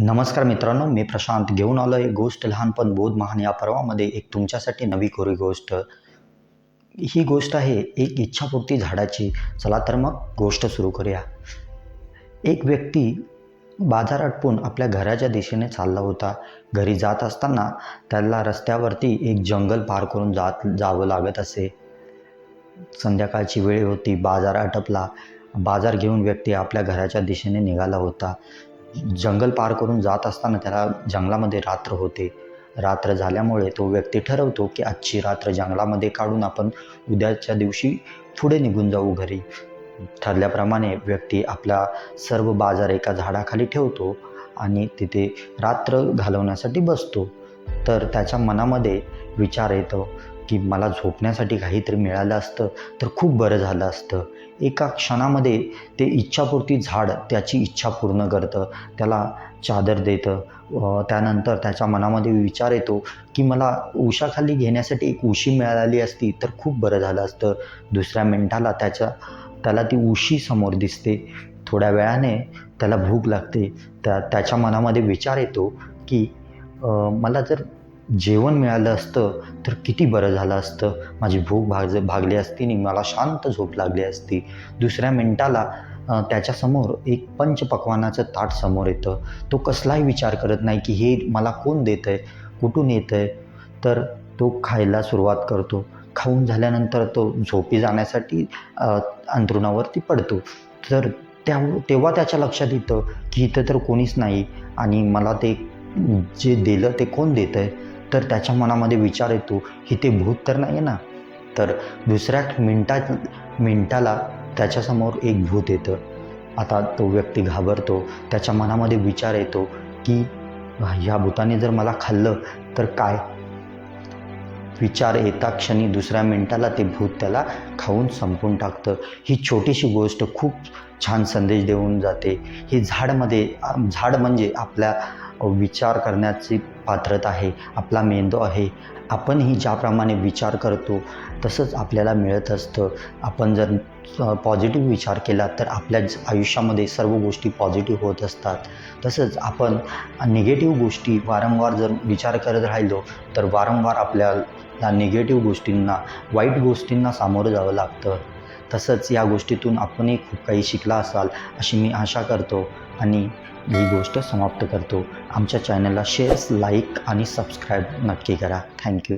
नमस्कार मित्रांनो मी प्रशांत घेऊन आलो एक गोष्ट लहानपण बोध महान या पर्वामध्ये एक तुमच्यासाठी नवी कोरी गोष्ट. ही गोष्ट आहे एक इच्छापूर्ती झाडाची. चला तर मग गोष्ट सुरू करूया. एक व्यक्ती बाजार आटपून आपल्या घराच्या दिशेने चालला होता. घरी जात असताना त्याला रस्त्यावरती एक जंगल पार करून जात जावं लागत असे. संध्याकाळची वेळ होती. बाजार आटपला. बाजार घेऊन व्यक्ती आपल्या घराच्या दिशेने निघाला होता. जंगल पार करून जात असताना त्याला जंगलामध्ये रात्र होते. रात्र झाल्यामुळे तो व्यक्ती ठरवतो की आजची रात्र जंगलामध्ये काढून आपण उद्याच्या दिवशी पुढे निघून जाऊ घरी. ठरल्याप्रमाणे व्यक्ती आपला सर्व बाजार एका झाडाखाली ठेवतो आणि तिथे रात्र घालवण्यासाठी बसतो. तर त्याच्या मनामध्ये विचार येतो की मला झोपण्यासाठी काहीतरी मिळालं असतं तर खूप बरं झालं असतं. एका क्षणामध्ये ते इच्छापूर्ती झाड त्याची इच्छा पूर्ण करतं त्याला चादर देतं. त्यानंतर त्याच्या मनामध्ये विचार येतो की मला उशाखाली घेण्यासाठी एक उशी मिळाली असती तर खूप बरं झालं असतं. दुसऱ्या मिनटाला त्याच्या त्याला ती उशी समोर दिसते. थोड्या वेळाने त्याला भूक लागते. त्या त्याच्या मनामध्ये विचार येतो की मला जर जेवण मिळालं असतं तर किती बरं झालं असतं. माझी भूक भाग भागली असती आणि मला शांत झोप लागली असती. दुसऱ्या मिनटाला त्याच्यासमोर एक पंचपक्वानाचं ताट समोर येतं. तो कसलाही विचार करत नाही की हे मला कोण देतं आहे कुठून येतं आहे तर तो खायला सुरुवात करतो. खाऊन झाल्यानंतर तो झोपी जाण्यासाठी अंथरुणावरती पडतो. तर त्या तेव्हा त्याच्या लक्षात येतं की इथं तर कोणीच नाही आणि मला ते जे दिलं ते कोण देतं आहे तर त्याच्या मनामध्ये विचार येतो की ते भूत तर नाही ना? तर दुसऱ्या मिनटात मिनटाला त्याच्यासमोर एक भूत येतं. आता तो व्यक्ती घाबरतो. त्याच्या मनामध्ये विचार येतो की ह्या भूताने जर मला खाल्लं तर काय? विचार येता क्षणी दुसऱ्या मिनटाला ते भूत त्याला खाऊन संपून टाकतं. ही छोटीशी गोष्ट खूप छान संदेश देऊन जाते. ही झाडमध्ये झाड म्हणजे आपल्या विचार करण्याची पात्रता आहे आपला मेंदू आहे. आपणही ज्याप्रमाणे विचार करतो तसंच आपल्याला मिळत असतं. आपण जर पॉझिटिव्ह विचार केला तर आपल्या आयुष्यामध्ये सर्व गोष्टी पॉझिटिव्ह होत असतात. तसंच आपण निगेटिव्ह गोष्टी वारंवार जर विचार करत राहिलो तर वारंवार आपल्याला निगेटिव्ह गोष्टींना वाईट गोष्टींना सामोरं जावं लागतं. तसंच या गोष्टीतून आपणही खूप काही शिकला असाल अशी मी आशा करतो. आणि ही गोष्ट समाप्त करतो. आमच्या चॅनलला शेअर्स लाईक आणि सबस्क्राईब नक्की करा. थँक्यू